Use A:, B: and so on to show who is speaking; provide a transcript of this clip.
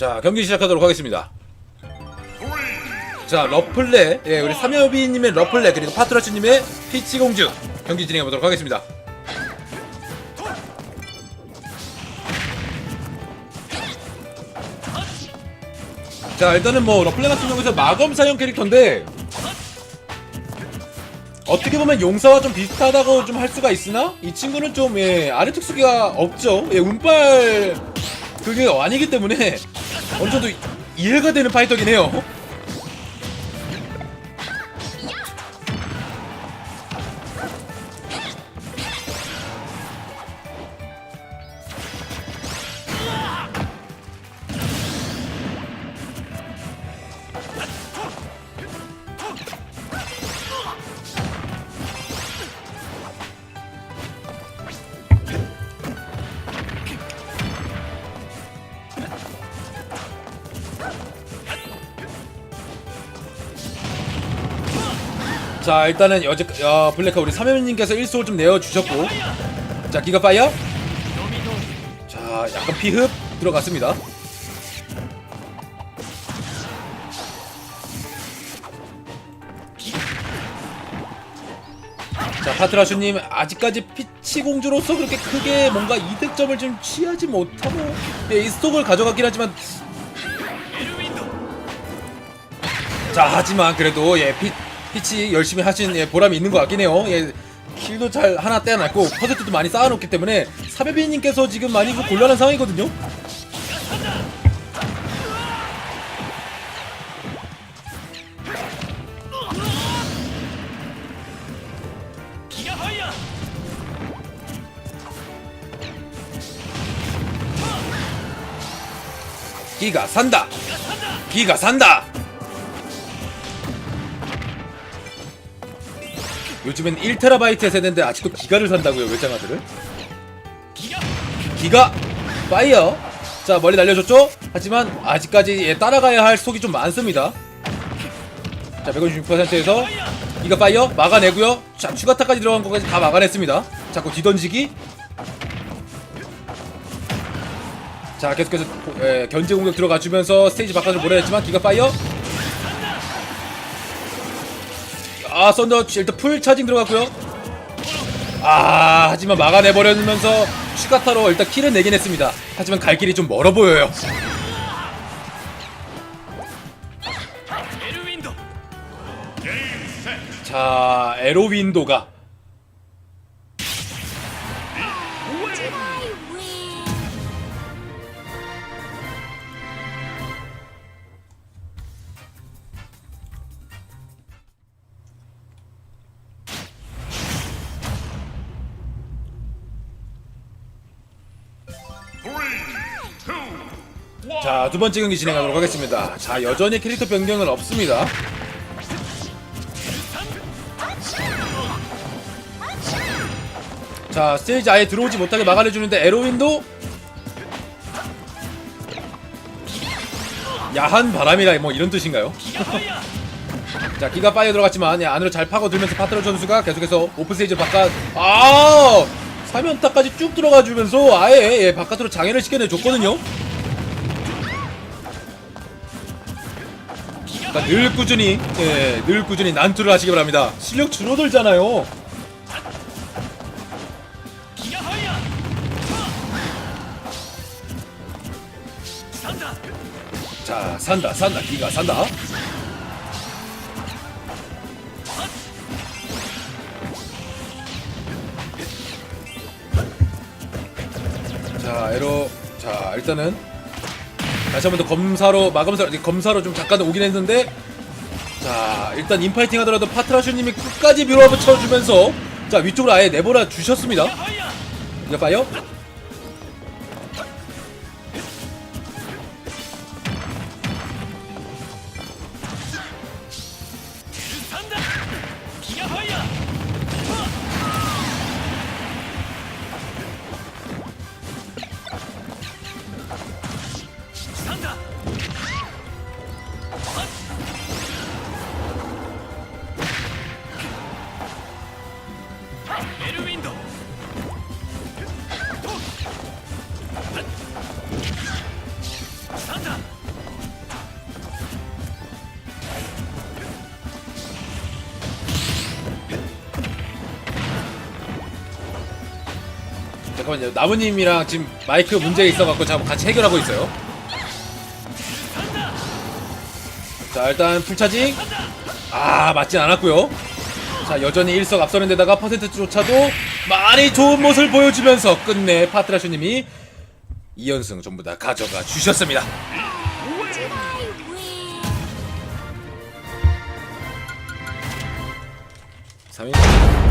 A: 자 경기 시작하도록 하겠습니다. 자 러플레 예 우리 삼여비님의 러플레 그리고 파트라츠님의 피치 공주 경기 진행해 보도록 하겠습니다. 자 일단은 뭐 러플레 같은 경우에서 마검 사용 캐릭터인데 어떻게 보면 용사와 좀 비슷하다고 좀 할 수가 있으나 이 친구는 좀 예, 아래 특수기가 없죠. 예, 운빨 그게 아니기 때문에 어느 정도 이해가 되는 파이터긴 해요. 자 일단은 여제 어, 블랙카 우리 삼현님께서 1소를 좀 내어주셨고. 자 기가 파이어. 자 약간 피흡 들어갔습니다. 자 파트라슈님 아직까지 피치 공주로서 그렇게 크게 뭔가 이득점을 좀 취하지 못하고 예, 이 스톡을 가져갔긴 하지만. 자 하지만 그래도 예 피, 피치 열심히 하신 예, 보람이 있는 것 같긴 해요. 예 킬도 잘 하나 떼어놨고 퍼센트도 많이 쌓아놓기 때문에 사베비님께서 지금 많이 그 곤란한 상황이거든요.
B: 기가
A: 산다. 기가 산다 요즘엔 1테라바이트의 세대인데 아직도 기가를 산다고요 외장하들을
B: 기가!
A: 파이어! 자 멀리 날려줬죠? 하지만 아직까지 예, 따라가야 할 속이 좀 많습니다. 자 156%에서 기가 파이어 막아내고요. 자 추가타까지 들어간 것까지 다 막아냈습니다. 자꾸 뒤던지기. 자 계속해서 예, 견제 공격 들어가 주면서 스테이지 바깥으로 몰아냈지만 기가 파이어 아 썬더 일단 풀 차징 들어갔고요. 아 하지만 막아내버리면서 슈가타로 일단 킬은 내긴 했습니다. 하지만 갈 길이 좀 멀어 보여요. 자 에로윈도가 자 두 번째 경기 진행하도록 하겠습니다. 자 여전히 캐릭터 변경은 없습니다. 자 스테이지 아예 들어오지 못하게 막아내주는데 에로윈도 야한 바람이라 뭐 이런 뜻인가요? 자 기가 파이어 들어갔지만 예, 안으로 잘 파고들면서 파트너 선수가 계속해서 오픈 스테이지 바깥 아 사면타까지 쭉 들어가 주면서 아예 예, 바깥으로 장애를 시켜내줬거든요. 그러니까 늘 꾸준히 예, 늘 꾸준히 난투를 하시기 바랍니다. 실력 줄어들잖아요. 자 산다 산다 기가 산다 자 에로 자 일단은 다시 한 번 더 검사로 마검사로 검사로 좀 잠깐 오긴 했는데 자 일단 인파이팅 하더라도 파트라슈님이 끝까지 밀어붙여 쳐주면서 자 위쪽으로 아예 내보내 주셨습니다.
B: 기가 파이어
A: 잠깐만요. 나무님이랑 지금 마이크 문제가 있어갖고 잠깐 같이 해결하고 있어요. 자 일단 풀차징 아 맞진 않았고요. 자 여전히 일석 앞서는 데다가 퍼센트조차도 많이 좋은 모습을 보여주면서 끝내 파트라슈님이 2연승 전부 다 가져가 주셨습니다. 3인